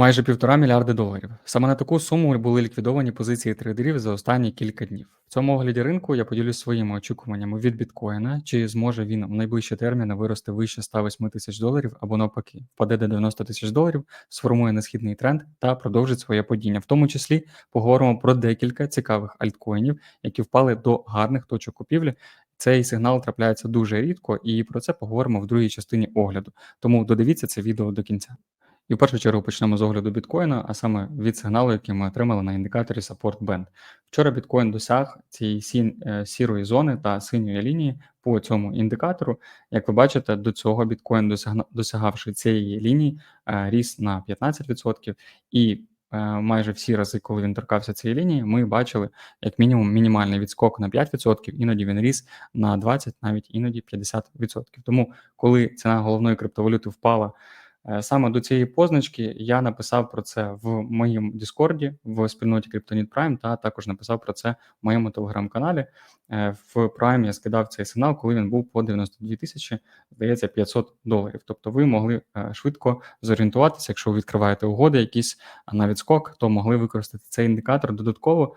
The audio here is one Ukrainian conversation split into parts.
Майже півтора мільярди доларів. Саме на таку суму були ліквідовані позиції трейдерів за останні кілька днів. В цьому огляді ринку я поділюсь своїми очікуваннями від біткоїна, чи зможе він в найближчі терміни вирости вище 108 тисяч доларів або навпаки, впаде до 90 тисяч доларів, сформує несхідний тренд та продовжить своє падіння. В тому числі поговоримо про декілька цікавих альткоїнів, які впали до гарних точок купівлі. Цей сигнал трапляється дуже рідко, і про це поговоримо в другій частині огляду. Тому додивіться це відео до кінця. І в першу чергу почнемо з огляду біткоїна, а саме від сигналу, який ми отримали на індикаторі Support Band. Вчора біткоін досяг цієї сі, е, сірої зони та синьої лінії по цьому індикатору. Як ви бачите, до цього біткоін досягна, досягавши цієї лінії, е, ріс на 15%, і е, майже всі рази, коли він торкався цієї лінії, ми бачили як мінімум мінімальний відскок на 5%, іноді він ріс на 20%, навіть іноді 50%. Тому, коли ціна головної криптовалюти впала. Е, саме до цієї позначки я написав про це в моєму Діскорді в спільноті Kryptonit Prime, та також написав про це в моєму телеграм-каналі. Е, в Prime я скидав цей сигнал, коли він був по 92 тисячі, здається, 500 доларів. Тобто ви могли е, швидко зорієнтуватися, якщо ви відкриваєте угоди, якісь на відскок, то могли використати цей індикатор додатково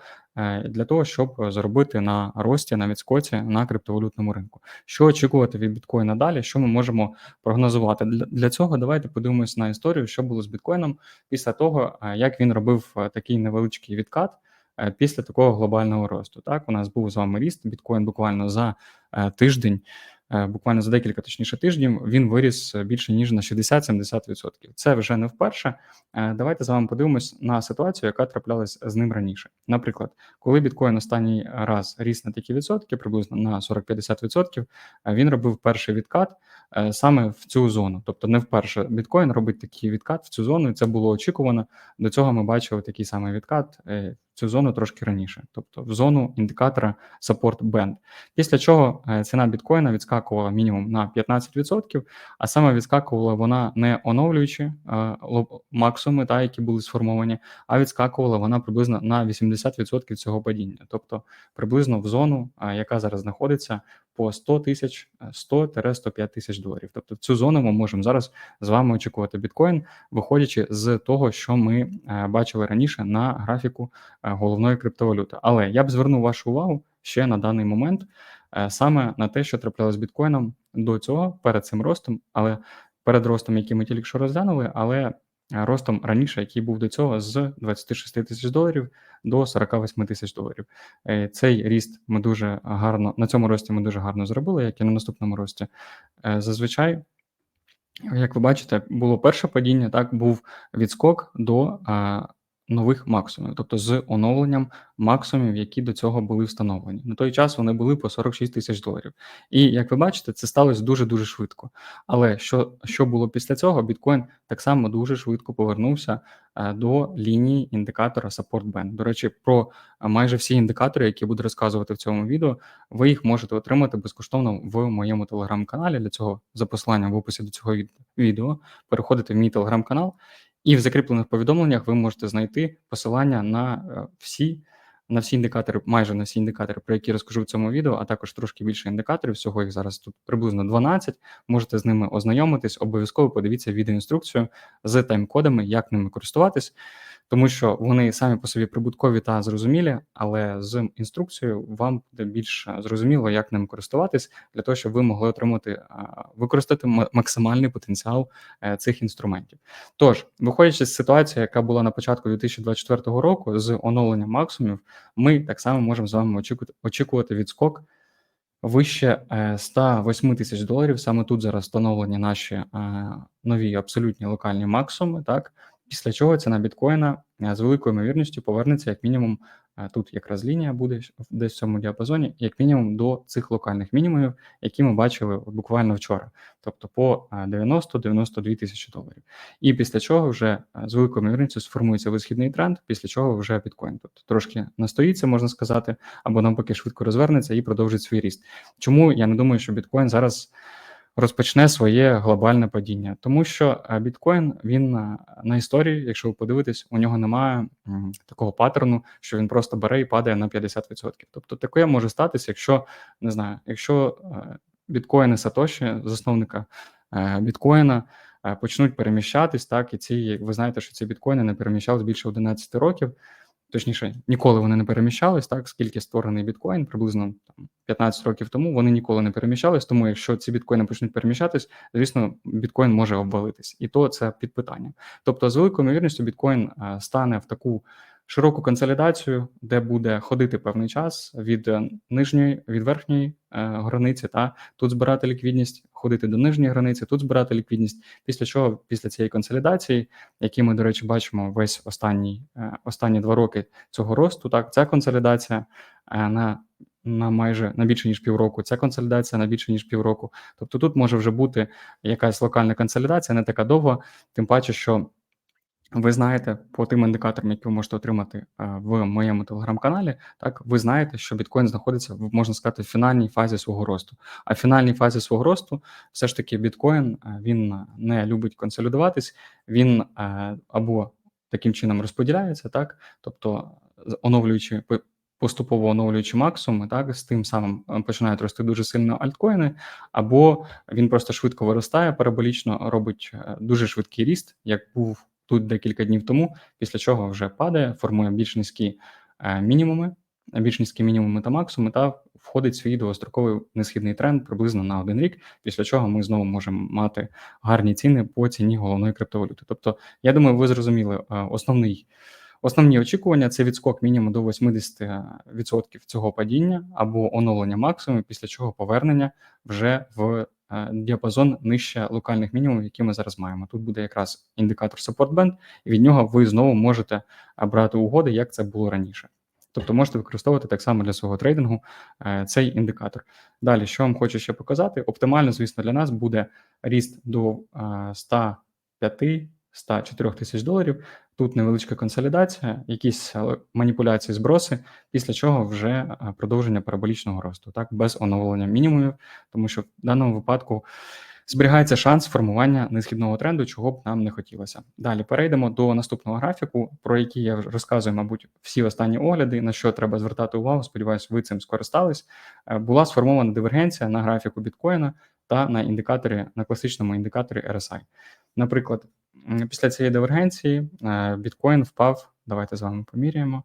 для того, щоб заробити на рості на відскоці на криптовалютному ринку. Що очікувати від біткоїна далі? Що ми можемо прогнозувати? Для цього давайте подивимось на історію, що було з біткоїном після того, е, як він робив е, такий невеличкий відкат. Після такого глобального росту, так у нас був з вами ріст. Біткоін буквально за тиждень Е, буквально за декілька точніше тижнів він виріс більше ніж на 60-70%. Це вже не вперше. Е, давайте з вами подивимось на ситуацію, яка траплялась з ним раніше. Наприклад, коли біткоін останній раз ріс на такі відсотки, приблизно на 40-50%, е, він робив перший відкат саме в цю зону. Тобто, не вперше біткоін робить такий відкат в цю зону, і це було очікувано. До цього ми бачили такий самий відкат цю зону трошки раніше, тобто в зону індикатора Support Band. Після чого е, ціна біткоїна відскакувала мінімум на 15%, а саме відскакувала вона не оновлюючи е, максимуми, та, які були сформовані, а відскакувала вона приблизно на 80% цього падіння, тобто приблизно в зону, е, яка зараз знаходиться по 100 тисяч 100-105 тисяч доларів. Тобто в цю зону ми можемо зараз з вами очікувати біткоін, виходячи з того, що ми бачили раніше на графіку Е, головної криптовалюти. Але я б звернув вашу увагу ще на даний момент е, саме на те, що траплялося з біткоїном до цього перед цим ростом, але перед ростом, який ми тільки що розглянули, але ростом раніше, який був до цього з 26 тисяч доларів до 48 тисяч доларів. Е, цей ріст ми дуже гарно на цьому рості ми дуже гарно зробили, як і на наступному рості. Зазвичай. Як ви бачите, було перше падіння, так був відскок до нових максимумів, тобто з оновленням максимумів, які до цього були встановлені. На той час вони були по 46 тисяч доларів. І як ви бачите, це сталося дуже дуже швидко. Але що що було після цього? Біткоін так само дуже швидко повернувся е, до лінії індикатора Support Band. До речі, про е, майже всі індикатори, які буду розказувати в цьому відео, ви їх можете отримати безкоштовно в моєму телеграм-каналі. Для цього за посиланням в описі до цього відео переходите в мій телеграм-канал. І в закріплених повідомленнях ви можете знайти посилання на е, всі на всі індикатори, майже на всі індикатори, про які розкажу в цьому відео, а також трошки більше індикаторів. Всього їх зараз тут приблизно 12. Можете з ними ознайомитись. Обов'язково подивіться відеоінструкцію з тайм-кодами, як ними користуватись тому що вони самі по собі прибуткові та зрозумілі, але з інструкцією вам буде більш зрозуміло, як ним користуватись, для того, щоб ви могли отримати використати максимальний потенціал е, цих інструментів. Тож, виходячи з ситуації, яка була на початку 2024 року, з оновленням максимумів, ми так само можемо з вами очікувати відскок. Вище 108 е, тисяч доларів. Саме тут зараз встановлені наші е, нові абсолютні локальні максимуми. Так Після чого ціна біткоїна е, з великою ймовірністю повернеться, як мінімум, е, тут якраз лінія буде десь в цьому діапазоні, як мінімум до цих локальних мінімумів, які ми бачили буквально вчора, тобто по 90-92 е, тисячі доларів. І після чого вже з великою ймовірністю сформується висхідний тренд, після чого вже біткоін тут трошки настоїться, можна сказати, або навпаки швидко розвернеться і продовжить свій ріст. Чому я не думаю, що біткоін зараз розпочне своє глобальне падіння, тому що е, біткоін він е, на історії, якщо ви подивитесь, у нього немає такого паттерну, що він просто бере і падає на 50%. Тобто таке може статися, якщо не знаю, якщо е, біткоїни Сатоші, засновника біткоїна, почнуть переміщатись, так, і ці, ви знаєте, що ці біткоїни не переміщались більше 11 років. Точніше, ніколи вони не переміщались, так, скільки створений біткоін, приблизно там, 15 років тому, вони ніколи не переміщались, тому якщо ці біткоїни почнуть переміщатись, звісно, біткоін може обвалитись. І то це під питанням. Тобто, з великою ймовірністю, біткоін е, стане в таку широку консолідацію, де буде ходити певний час від е, нижньої, від верхньої е, границі, та тут збирати ліквідність, ходити до нижньої границі, тут збирати ліквідність. Після чого, після цієї консолідації, які ми, до речі, бачимо весь останній е, останні два роки цього росту, так ця консолідація на на майже на більше ніж півроку. Ця консолідація на більше ніж півроку. Тобто тут може вже бути якась локальна консолідація, не така довга, тим паче, що ви знаєте по тим індикаторам, які ви можете отримати е, в моєму телеграм-каналі, так ви знаєте, що біткоін знаходиться в можна сказати в фінальній фазі свого росту. А в фінальній фазі свого росту, все ж таки, біткоін е, він не любить консолідуватись, він е, або таким чином розподіляється, так тобто оновлюючи поступово оновлюючи максимуми, так з тим самим починають рости дуже сильно альткоїни, або він просто швидко виростає параболічно, робить дуже швидкий ріст, як був тут декілька днів тому, після чого вже падає, формує більш низькі е, мінімуми, більш низькі мінімуми та максимуми, та входить в свій довгостроковий несхідний тренд приблизно на один рік, після чого ми знову можемо мати гарні ціни по ціні головної криптовалюти. Тобто, я думаю, ви зрозуміли е, основний. Основні очікування це відскок мінімум до 80% цього падіння або оновлення максимуму, після чого повернення вже в діапазон нижче локальних мінімумів, які ми зараз маємо. Тут буде якраз індикатор Support Band, і від нього ви знову можете брати угоди, як це було раніше. Тобто можете використовувати так само для свого трейдингу е, цей індикатор. Далі, що вам хочу ще показати, оптимально, звісно, для нас буде ріст до 105 е, 104 тисяч доларів. Тут невеличка консолідація, якісь маніпуляції, зброси, після чого вже е, продовження параболічного росту, так без оновлення мінімумів, тому що в даному випадку зберігається шанс формування несхідного тренду, чого б нам не хотілося. Далі перейдемо до наступного графіку, про який я розказую, мабуть, всі останні огляди, на що треба звертати увагу. Сподіваюсь, ви цим скористались. Е, була сформована дивергенція на графіку біткоїна та на індикаторі на класичному індикаторі RSI. Наприклад, після цієї дивергенції е, біткоін впав. Давайте з вами поміряємо.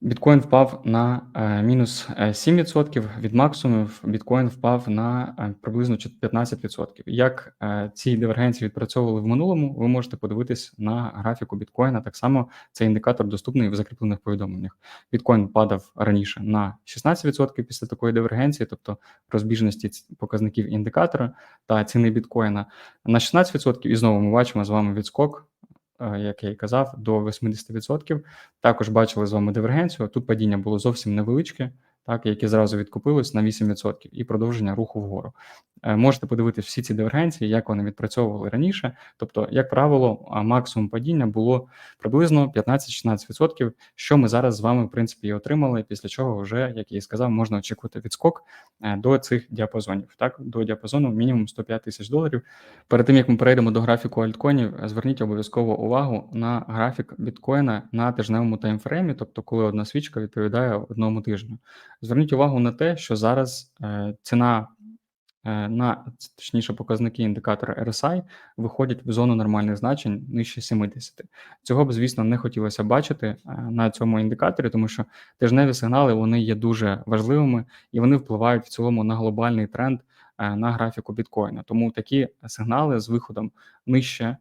Біткоін впав на е, мінус 7%, е, від максимумів біткоін впав на е, приблизно 15%. Як ці дивергенції відпрацьовували в минулому, ви можете подивитись на графіку біткоїна. Так само цей індикатор доступний в закріплених повідомленнях. Біткоін падав раніше на 16% після такої дивергенції, тобто розбіжності показників індикатора та ціни біткоїна на 16%. І знову ми бачимо з вами відскок як я і казав, до 80%. Також бачили з вами дивергенцію. Тут падіння було зовсім невеличке, так, які зразу відкупились на 8% і продовження руху вгору. Е, можете подивитися всі ці дивергенції, як вони відпрацьовували раніше. Тобто, як правило, максимум падіння було приблизно 15-16%, що ми зараз з вами, в принципі, і отримали, після чого вже, як я і сказав, можна очікувати відскок е, до цих діапазонів, так, до діапазону мінімум 105 тисяч доларів. Перед тим як ми перейдемо до графіку альткоїнів, зверніть обов'язково увагу на графік біткоїна на тижневому таймфреймі, тобто, коли одна свічка відповідає одному тижню. Зверніть увагу на те, що зараз е, ціна Е, на точніше показники індикатора RSI виходять в зону нормальних значень нижче 70. Цього б, звісно, не хотілося бачити е, на цьому індикаторі, тому що тижневі сигнали вони є дуже важливими і вони впливають в цілому на глобальний тренд на графіку біткоїна. Тому такі сигнали з виходом нижче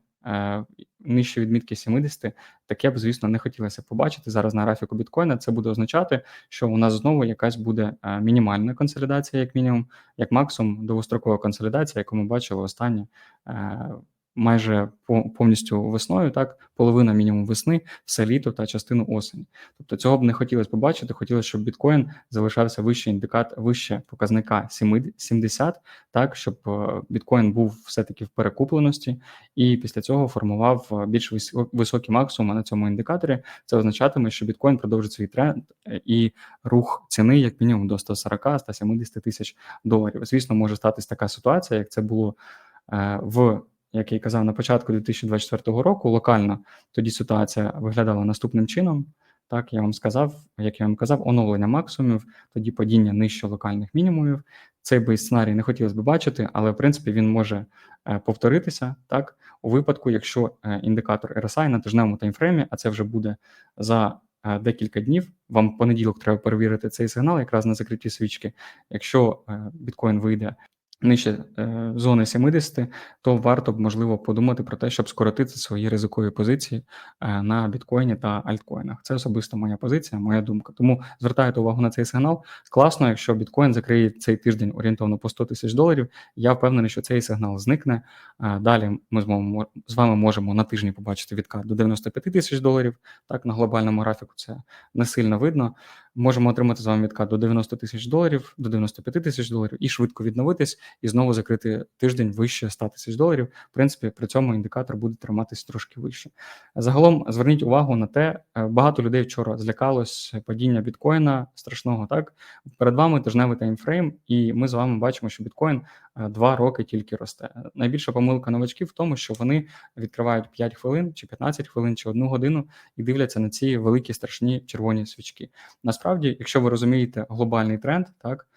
нижче відмітки 70, таке б, звісно, не хотілося побачити зараз на графіку біткоїна. Це буде означати, що у нас знову якась буде е, мінімальна консолідація, як мінімум, як максимум довгострокова консолідація, яку ми бачили останнє е, майже повністю весною, так, половина мінімум весни, все літо та частину осені. Тобто цього б не хотілося побачити. Хотілося, щоб біткоін залишався вище індикат, вище показника 70, так щоб е, біткоін був все-таки в перекупленості, і після цього формував е, більш високі максимуми на цьому індикаторі. Це означатиме, що біткоін продовжить свій тренд е, і рух ціни, як мінімум, до 140-170 тисяч доларів. Звісно, може статись така ситуація, як це було в як я казав на початку 2024 року, локально тоді ситуація виглядала наступним чином. Так, я вам сказав, як я вам казав, оновлення максимумів, тоді падіння нижче локальних мінімумів. цей би сценарій не хотілося б бачити, але в принципі він може е, повторитися так у випадку, якщо е, індикатор RSI на тижневому таймфреймі, а це вже буде за е, декілька днів. Вам в понеділок треба перевірити цей сигнал якраз на закритті свічки. Якщо біткоін вийде нижче е, зони 70, то варто б можливо подумати про те, щоб скоротити свої ризикові позиції е, на біткоїні та альткоїнах. Це особисто моя позиція, моя думка. Тому звертайте увагу на цей сигнал. Класно, якщо біткоін закриє цей тиждень орієнтовно по 100 тисяч доларів. Я впевнений, що цей сигнал зникне. Е, Далі ми з з вами можемо на тижні побачити відкат до 95 тисяч доларів. Так, на глобальному графіку це не сильно видно. Можемо отримати з вами відкат до 90 тисяч доларів, до 95 тисяч доларів і швидко відновитись і знову закрити тиждень вище 100 тисяч доларів. В принципі, при цьому індикатор буде триматись трошки вище. Загалом зверніть увагу на те, е, багато людей вчора злякалось падіння біткоїна страшного. Так перед вами тижневий таймфрейм, і ми з вами бачимо, що біткоін е, два роки тільки росте. Найбільша помилка новачків в тому, що вони відкривають 5 хвилин, чи 15 хвилин, чи одну годину і дивляться на ці великі страшні червоні свічки. Насправді, якщо ви розумієте глобальний тренд, так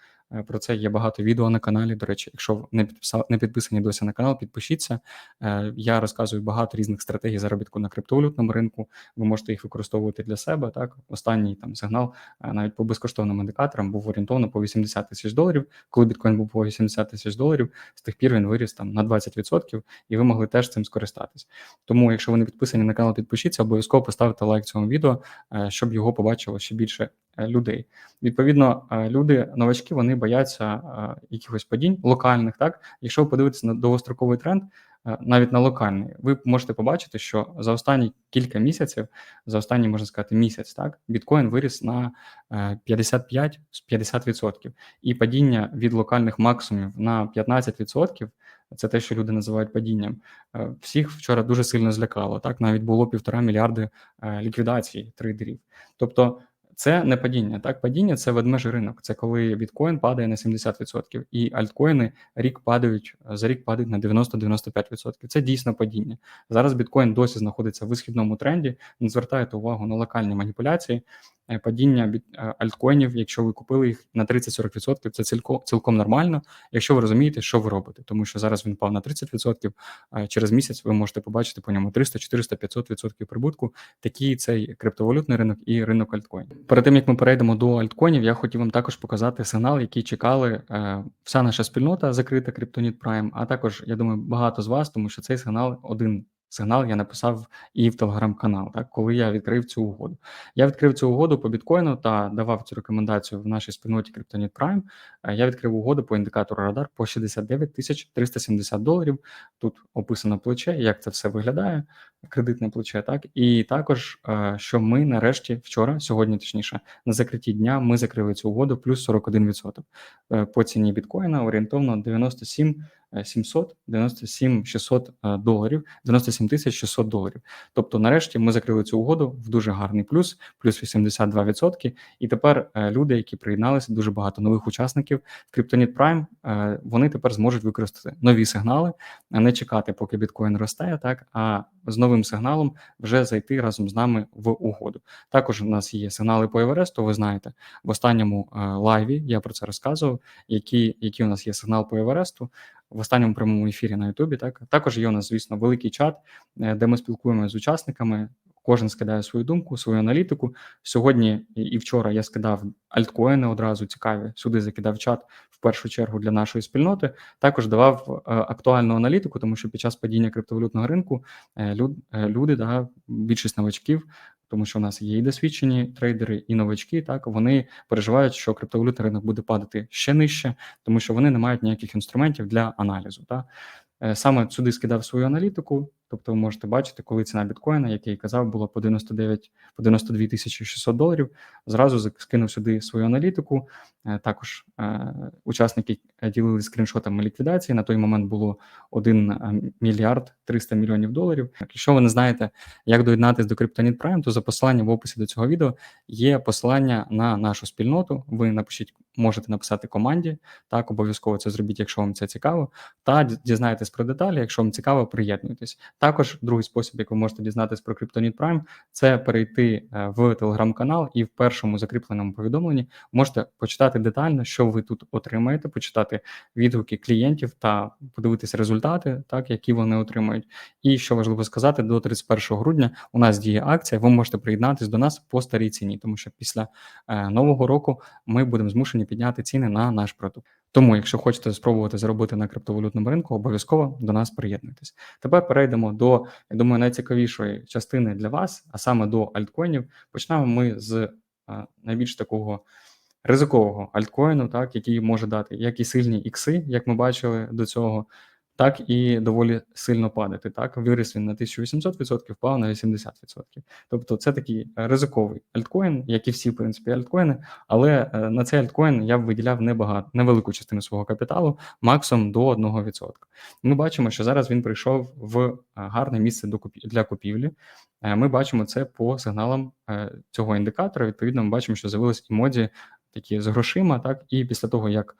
про це є багато відео на каналі. До речі, якщо не підписали, не підписані досі на канал, підпишіться. Е, Я розказую багато різних стратегій заробітку на криптовалютному ринку. Ви можете їх використовувати для себе. Так, останній там сигнал е, навіть по безкоштовним індикаторам був орієнтовно по 80 тисяч доларів. Коли біткоін був по 80 тисяч доларів, з тих пір він виріс там на 20%, і ви могли теж цим скористатись. Тому, якщо ви не підписані на канал, підпишіться, обов'язково поставте лайк цьому відео, е, щоб його побачило ще більше е, людей. Відповідно, е, люди, новачки, вони бояться е, якихось падінь локальних. Так, якщо ви подивитесь на довгостроковий тренд, е, навіть на локальний, ви можете побачити, що за останні кілька місяців, за останній можна сказати місяць, так біткоін виріс на е, 55-50%. І падіння від локальних максимумів на 15%, це те, що люди називають падінням. е, Всіх вчора дуже сильно злякало. Так, навіть було півтора мільярди е, ліквідацій трейдерів. Тобто, це не падіння. Так, падіння це ведмежий ринок. Це коли біткоін падає на 70%, і альткоїни рік падають за рік падають на 90-95%. Це дійсно падіння. Зараз біткоін досі знаходиться в висхідному тренді. Не звертайте увагу на локальні маніпуляції. Е, Падіння е, альткоїнів, якщо ви купили їх на 30-40%, це цілком, цілком нормально, якщо ви розумієте, що ви робите. Тому що зараз він впав на 30%, через місяць ви можете побачити по ньому 300, 400, 500% прибутку. Такий цей криптовалютний ринок і ринок альткоїнів. Перед тим як ми перейдемо до альткоїнів, я хотів вам також показати сигнал, який чекали е, вся наша спільнота закрита Криптоніт Prime, а також я думаю, багато з вас, тому що цей сигнал один. Сигнал я написав і в телеграм-канал, так коли я відкрив цю угоду. Я відкрив цю угоду по біткоїну та давав цю рекомендацію в нашій спільноті Cryptonit Prime. Е, Я відкрив угоду по індикатору радар по 69 тисяч 370 доларів. Тут описано плече, як це все виглядає, кредитне плече. Так і також, е, що ми нарешті вчора, сьогодні точніше, на закритті дня ми закрили цю угоду плюс 41%. Е, По ціні біткоїна орієнтовно 97 е, 700, 97 600 е, доларів, 97 тисяч 600 доларів. Тобто, нарешті ми закрили цю угоду в дуже гарний плюс, плюс 82%. І тепер е, люди, які приєдналися, дуже багато нових учасників в Cryptonit Prime, е, вони тепер зможуть використати нові сигнали, а не чекати, поки біткоін росте, так а з новим сигналом вже зайти разом з нами в угоду. Також у нас є сигнали по Евересту. Ви знаєте, в останньому е, лайві я про це розказував. Які, які у нас є сигнал по Евересту в останньому прямому ефірі на Ютубі. Так також є у нас, звісно, великий чат, е, де ми спілкуємося з учасниками. Кожен скидає свою думку, свою аналітику. Сьогодні і вчора я скидав альткоїни одразу цікаві. Сюди закидав чат в першу чергу для нашої спільноти. Також давав е, актуальну аналітику, тому що під час падіння криптовалютного ринку е, люди, да, більшість новачків, тому що у нас є і досвідчені трейдери, і новачки. Так вони переживають, що криптовалютний ринок буде падати ще нижче, тому що вони не мають ніяких інструментів для аналізу. Так? Е, Саме сюди скидав свою аналітику, тобто ви можете бачити, коли ціна біткоїна, як я і казав, була по 99, по 92 тисячі 600 доларів. Зразу скинув сюди свою аналітику. Е, Також е, учасники е, ділили скріншотами ліквідації. На той момент було 1 мільярд 300 мільйонів доларів. Якщо ви не знаєте, як доєднатися до Cryptonit Prime, то за посиланням в описі до цього відео є посилання на нашу спільноту. Ви напишіть можете написати команді. Так, обов'язково це зробіть, якщо вам це цікаво. Та дізнаєтесь про деталі. Якщо вам цікаво, приєднуйтесь. Також другий спосіб, як ви можете дізнатися про Kryptonit Prime, це перейти е, в телеграм-канал і в першому закріпленому повідомленні можете почитати детально, що ви тут отримаєте, почитати відгуки клієнтів та подивитися результати, так які вони отримують. І що важливо сказати, до 31 грудня у нас діє акція. Ви можете приєднатись до нас по старій ціні, тому що після е, нового року ми будемо змушені підняти ціни на наш продукт. Тому, якщо хочете спробувати заробити на криптовалютному ринку, обов'язково до нас приєднуйтесь. Тепер перейдемо до я думаю, найцікавішої частини для вас, а саме до альткоїнів. Почнемо ми з а, найбільш такого ризикового альткоїну, так який може дати як і сильні ікси, як ми бачили до цього, так і доволі сильно падати. Так, виріс він на 1800%, впав на 80%. Тобто, це такий ризиковий альткоін, як і всі в принципі альткоїни, але е, на цей альткоін я б виділяв небагато, невелику частину свого капіталу, максимум до 1%. Ми бачимо, що зараз він прийшов в е, гарне місце для купівлі. Е, ми бачимо це по сигналам цього індикатора. Відповідно, ми бачимо, що з'явились емодзі такі з грошима. Так, і після того як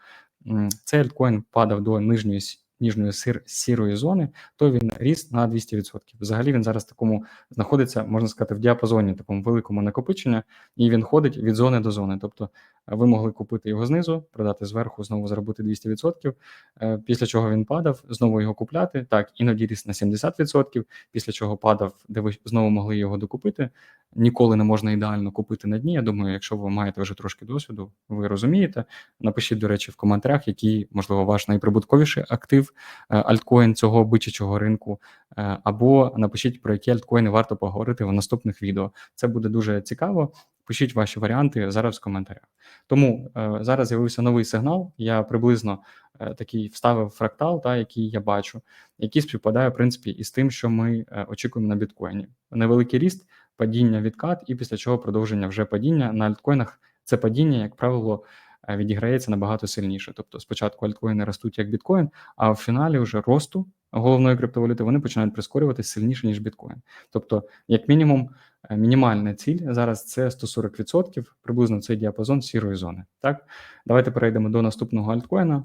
цей альткоін падав до нижньої ніжної сир сірої зони, то він ріс на 200%. Взагалі він зараз такому знаходиться, можна сказати, в діапазоні такому великому накопичення, і він ходить від зони до зони. Тобто ви могли купити його знизу, продати зверху, знову заробити 200%, е, після чого він падав, знову його купляти. Так, іноді ріс на 70%, після чого падав, де ви знову могли його докупити. Ніколи не можна ідеально купити на дні. Я думаю, якщо ви маєте вже трошки досвіду, ви розумієте. Напишіть, до речі, в коментарях, який, можливо, ваш найприбутковіший актив е, альткоін цього бичачого ринку, е, або напишіть, про які альткоїни варто поговорити в наступних відео. Це буде дуже цікаво. Пишіть ваші варіанти зараз в коментарях. Тому е, зараз з'явився новий сигнал. Я приблизно е, такий вставив фрактал, та який я бачу, який співпадає в принципі із тим, що ми е, очікуємо на біткоїні. Невеликий ріст, падіння відкат, і після чого продовження вже падіння на альткоїнах. Це падіння, як правило, е, відіграється набагато сильніше. Тобто, спочатку альткоїни ростуть як біткоін, а в фіналі вже росту головної криптовалюти вони починають прискорюватися сильніше ніж біткоін. Тобто, як мінімум. Е, мінімальна ціль зараз це 140%, приблизно цей діапазон сірої зони. Так, давайте перейдемо до наступного альткоїна.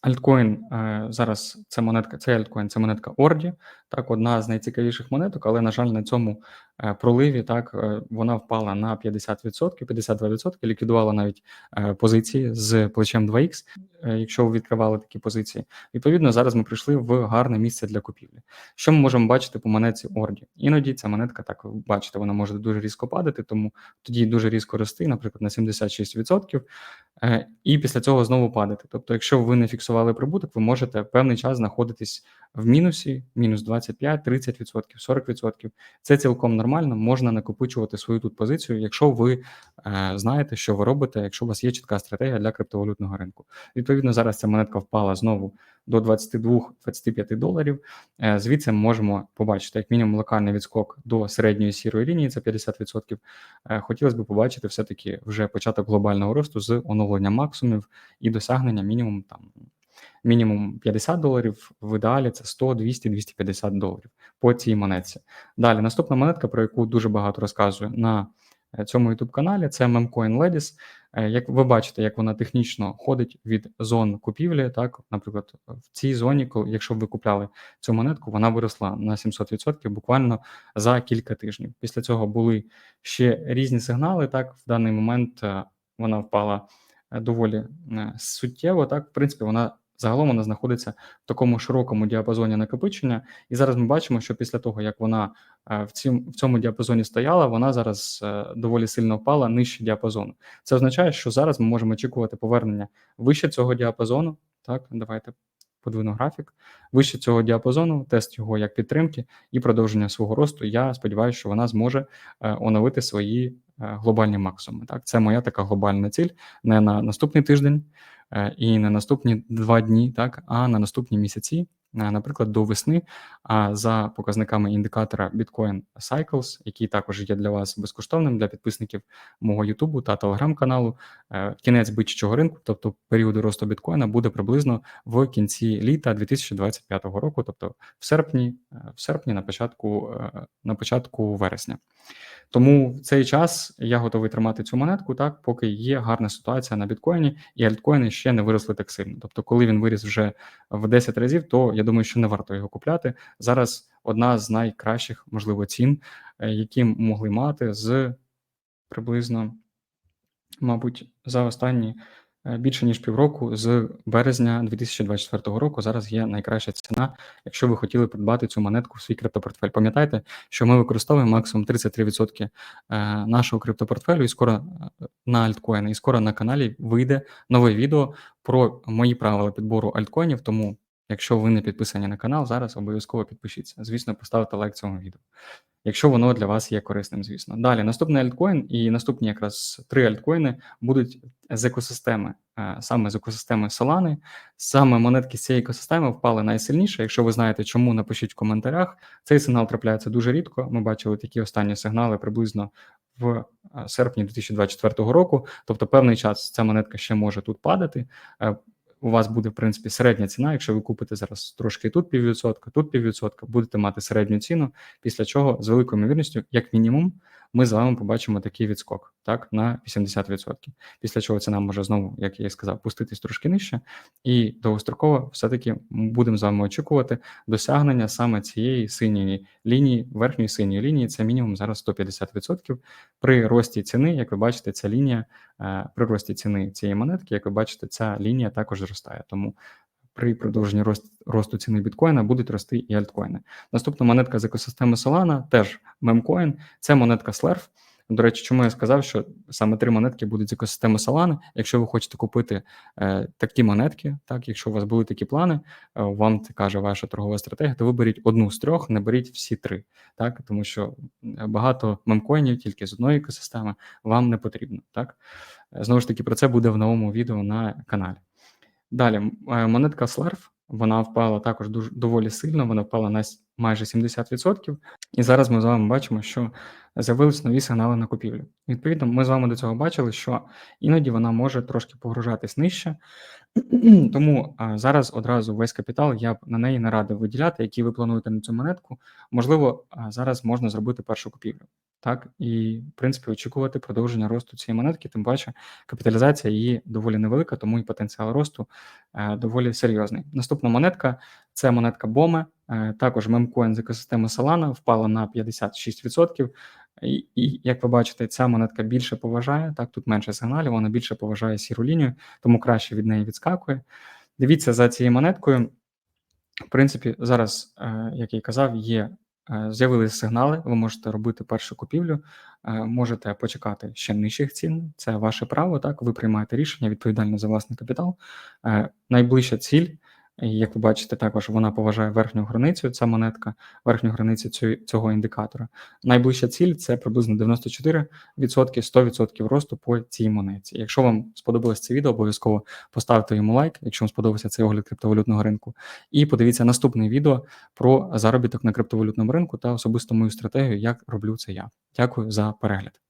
Альткоін е, зараз це монетка, це альткоін це монетка Орді, так, одна з найцікавіших монеток, але, на жаль, на цьому проливі так е, вона впала на 50%, 52%, ліквідувала навіть позиції з плечем 2Х, якщо ви відкривали такі позиції. Відповідно, зараз ми прийшли в гарне місце для купівлі. Що ми можемо бачити по монетці Орді? Іноді ця монетка, так бачите, вона може дуже різко падати, тому тоді дуже різко рости, наприклад, на 76%, і після цього знову падати. Тобто, якщо ви не зафіксували прибуток, ви можете певний час знаходитись в мінусі, мінус 25, 30%, 40%. Це цілком нормально. Можна накопичувати свою тут позицію, якщо ви е, знаєте, що ви робите, якщо у вас є чітка стратегія для криптовалютного ринку. Відповідно, зараз ця монетка впала знову до 22-25 доларів. Е, звідси можемо побачити як мінімум локальний відскок до середньої сірої лінії, це 50%. Е, хотілося б побачити все-таки вже початок глобального росту з оновлення максимумів і досягнення мінімум там мінімум 50 доларів, в ідеалі це 100, 200, 250 доларів по цій монетці. Далі наступна монетка, про яку дуже багато розказую на е, цьому youtube каналі це Memcoin Ladies. Е, як ви бачите, як вона технічно ходить від зон купівлі, так, наприклад, в цій зоні, якщо ви купляли цю монетку, вона виросла на 700% буквально за кілька тижнів. Після цього були ще різні сигнали. Так, в даний момент е, вона впала доволі суттєво. Так, в принципі, вона Загалом вона знаходиться в такому широкому діапазоні накопичення, і зараз ми бачимо, що після того, як вона е, в цьому в цьому діапазоні стояла, вона зараз е, доволі сильно впала нижче діапазону. Це означає, що зараз ми можемо очікувати повернення вище цього діапазону. Так, давайте подвину графік. Вище цього діапазону, тест його як підтримки і продовження свого росту. Я сподіваюся, що вона зможе е, оновити свої глобальні максимуми. Так, це моя така глобальна ціль не на наступний тиждень. Е, і на наступні два дні, так а на наступні місяці, е, наприклад, до весни. А за показниками індикатора Bitcoin Cycles, який також є для вас безкоштовним для підписників мого Ютубу та телеграм-каналу, е, кінець бичачого ринку, тобто періоду росту біткоїна, буде приблизно в кінці літа 2025 року, тобто в серпні, в серпні, на початку на початку вересня. Тому в цей час я готовий тримати цю монетку, так, поки є гарна ситуація на біткоїні, і альткоїни ще не виросли так сильно. Тобто, коли він виріс вже в 10 разів, то я думаю, що не варто його купляти. Зараз одна з найкращих, можливо, цін, е, які могли мати з приблизно, мабуть, за останні більше ніж півроку з березня 2024 року. Зараз є найкраща ціна, якщо ви хотіли придбати цю монетку в свій криптопортфель. Пам'ятайте, що ми використовуємо максимум 33% е, нашого криптопортфелю, і скоро е, на альткоїни, і скоро на каналі вийде нове відео про мої правила підбору альткоїнів. Тому, якщо ви не підписані на канал, зараз обов'язково підпишіться. Звісно, поставте лайк цьому відео. Якщо воно для вас є корисним, звісно. Далі наступний альткоін і наступні якраз три альткоїни будуть з екосистеми, е, саме з екосистеми Solana. Саме монетки з цієї екосистеми впали найсильніше. Якщо ви знаєте, чому напишіть в коментарях. Цей сигнал трапляється дуже рідко. Ми бачили такі останні сигнали приблизно в е, серпні 2024 року. Тобто, певний час ця монетка ще може тут падати. У вас буде в принципі середня ціна. Якщо ви купите зараз трошки тут піввідсотка, тут піввідсотка, будете мати середню ціну, після чого з великою ймовірністю, як мінімум, ми з вами побачимо такий відскок, так, на 80%. Після чого ціна може знову, як я і сказав, пуститись трошки нижче, і довгостроково все-таки будемо з вами очікувати досягнення саме цієї синьої лінії, верхньої синьої лінії, це мінімум зараз 150%. При рості ціни, як ви бачите, ця лінія е, при рості ціни цієї монетки, як ви бачите, ця лінія також зростає. Тому при продовженні рост, росту ціни біткоїна будуть рости і альткоїни. Наступна монетка з екосистеми Solana, теж мемкоін, це монетка Slerf. До речі, чому я сказав, що саме три монетки будуть з екосистеми Solana. Якщо ви хочете купити е, такі монетки, так якщо у вас були такі плани, е, вам це каже ваша торгова стратегія, то виберіть одну з трьох, не беріть всі три, так тому що багато мемкоїнів тільки з одної екосистеми вам не потрібно. Так знову ж таки, про це буде в новому відео на каналі. Далі е, монетка Slarf, вона впала також дуже доволі сильно. Вона впала на майже 70%. І зараз ми з вами бачимо, що з'явились нові сигнали на купівлю. Відповідно, ми з вами до цього бачили, що іноді вона може трошки погружатись нижче. Тому а, зараз одразу весь капітал я б на неї не радив виділяти, які ви плануєте на цю монетку. Можливо, а, зараз можна зробити першу купівлю. Так, і в принципі очікувати продовження росту цієї монетки, тим паче капіталізація її доволі невелика, тому і потенціал росту е, доволі серйозний. Наступна монетка це монетка Боме, також мемкоін з екосистеми Solana, впала на 56%. І, і як ви бачите, ця монетка більше поважає. Так, тут менше сигналів, вона більше поважає сіру лінію, тому краще від неї відскакує. Дивіться за цією монеткою. В принципі, зараз, е, як я і казав, є з'явилися сигнали, ви можете робити першу купівлю, е, можете почекати ще нижчих цін. Це ваше право. Так, ви приймаєте рішення відповідально за власний капітал. Е, найближча ціль як ви бачите, також вона поважає верхню границю, ця монетка, верхню границю цього індикатора. Найближча ціль це приблизно 94%, 100% росту по цій монеті. Якщо вам сподобалось це відео, обов'язково поставте йому лайк, якщо вам сподобався цей огляд криптовалютного ринку. І подивіться наступне відео про заробіток на криптовалютному ринку та особисто мою стратегію, як роблю це я. Дякую за перегляд.